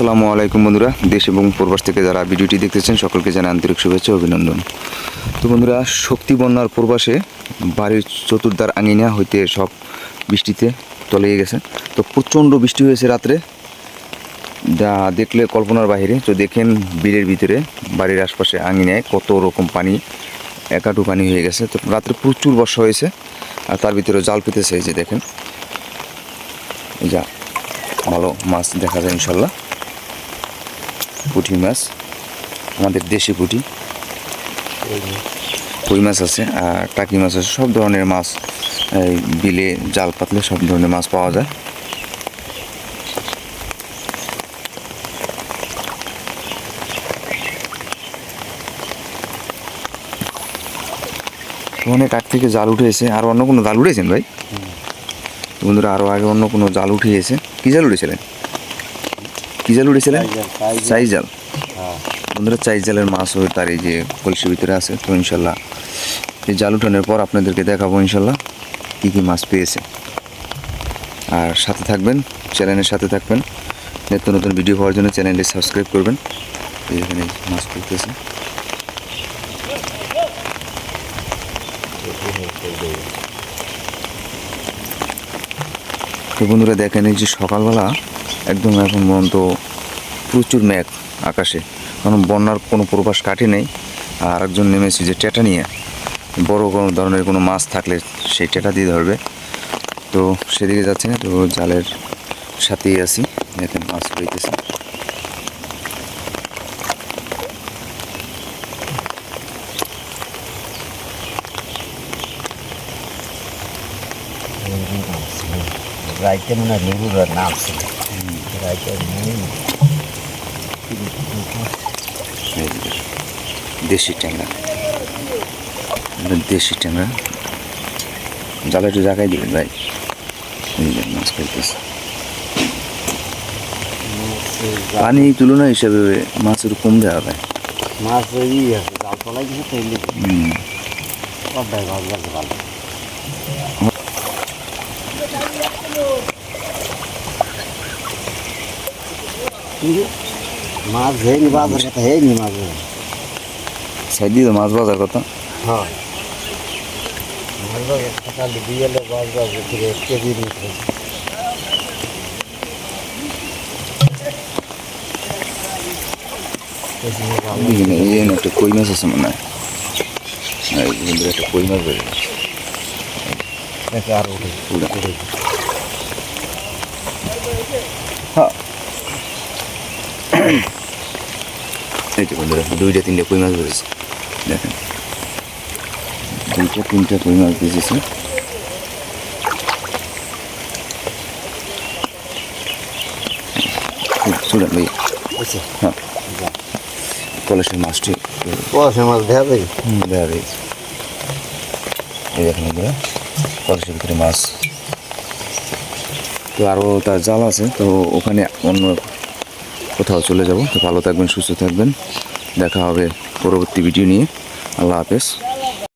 আসসালামু আলাইকুম বন্ধুরা, দেশ এবং প্রবাস থেকে যারা ভিডিওটি দেখতেছেন, সকলকে জানাই আন্তরিক শুভেচ্ছা অভিনন্দন। তো বন্ধুরা, শক্তি বন্যার প্রবাসে বাড়ির চতুর্দ্বার আঙিনা হইতে সব বৃষ্টিতে তলিয়ে গেছে। তো প্রচণ্ড বৃষ্টি হয়েছে রাত্রে। যা দেখলে কল্পনার বাহিরে, তো দেখেন বিলের ভিতরে বাড়ির আশপাশে আঙিনায় কত রকম পানি, একাটু পানি হয়ে গেছে। তো রাত্রে প্রচুর বর্ষা হয়েছে, আর তার ভিতরে জাল পেতেছে যে দেখেন। যা, ভালো মাছ দেখা যায় ইনশাল্লাহ। পুঁটি মাছ, আমাদের দেশি পুঁটি। কই মাছ আছে, আর টাকি মাছ আছে, সব ধরনের মাছ বিলে জাল পাতলে সব ধরনের মাছ পাওয়া যায়। অনেক আগ থেকে জাল উঠেছে, আর অন্য কোনো জাল উঠেছেন ভাই? বন্ধুরা আরও আগে অন্য কোনো জাল উঠিয়েছে। কী জাল উঠেছিলেন? কী জাল উঠেছিলেন চাই জাল বন্ধুরা চাই জালের মাছ হয়ে তার এই যে কলসির ভিতরে আছে তো ইনশাল্লাহ এই জাল উঠানোর পর আপনাদেরকে দেখাবো ইনশাল্লাহ কী কী মাছ পেয়েছে। আর সাথে থাকবেন চ্যানেলের সাথে থাকবেন নিত্য নতুন ভিডিও পাওয়ার জন্য চ্যানেলটি সাবস্ক্রাইব করবেন। এই এখানে মাছ পেতেছে তো বন্ধুরা দেখেন এই যে সকালবেলা একদম এখন পর্যন্ত প্রচুর মেঘ আকাশে। কারণ বন্যার কোনো প্রবাস কাটে নেই। আর একজন নেমেছে যে টেটা নিয়ে। বড় কোনো ধরনের কোনো মাছ থাকলে সেই টেটা দিয়ে ধরবে। তো সেদিকে যাচ্ছে না, তো জালের সাথেই আছি। দেখেন মাছ হইতেছে রাইতে মনে হয় লেবুর নাম ছিল দেশি ট্যাংরা। এটা দেশি ট্যাংরা। জালে একটু জায়গায় দিবেন ভাই। মাছ খাইতেছে। পানি তুলনা হিসাবে মাছের কম দেওয়া ভাই মাছ ভালো লাগে ভালো কিন্তু মাছ হয়নি বাজার কথা হয়নি মাছ সাইড দিয়ে মাছ বাজার কথা। হ্যাঁ। মাছ বাজার কথা দিয়ে এলে মাছ বাজার ফিরে কেজি নিতে একটা কই মাছ আছে মনে হয়। একটা কই মাছ বেড়ে আরও। উঠে। হ্যাঁ। এই বন্ধুরা দুইটা তিনটা কই মাছ বেড়েছে দেখেন। দুইটা তিনটা কই মাছ বেঁচেছে চলে ভাই হ্যাঁ। কলেজের মাছটি পয়সা মাছ দেখা যায়? দেওয়া রয়েছে এই দেখেন বন্ধুরা কলেজের ভিতরে মাছ। তো আরও তার জাল আছে তো ওখানে অন্য কোথাও চলে যাব। তো ভালো থাকবেন, সুস্থ থাকবেন। দেখা হবে পরবর্তী ভিডিও নিয়ে। আল্লাহ হাফেজ।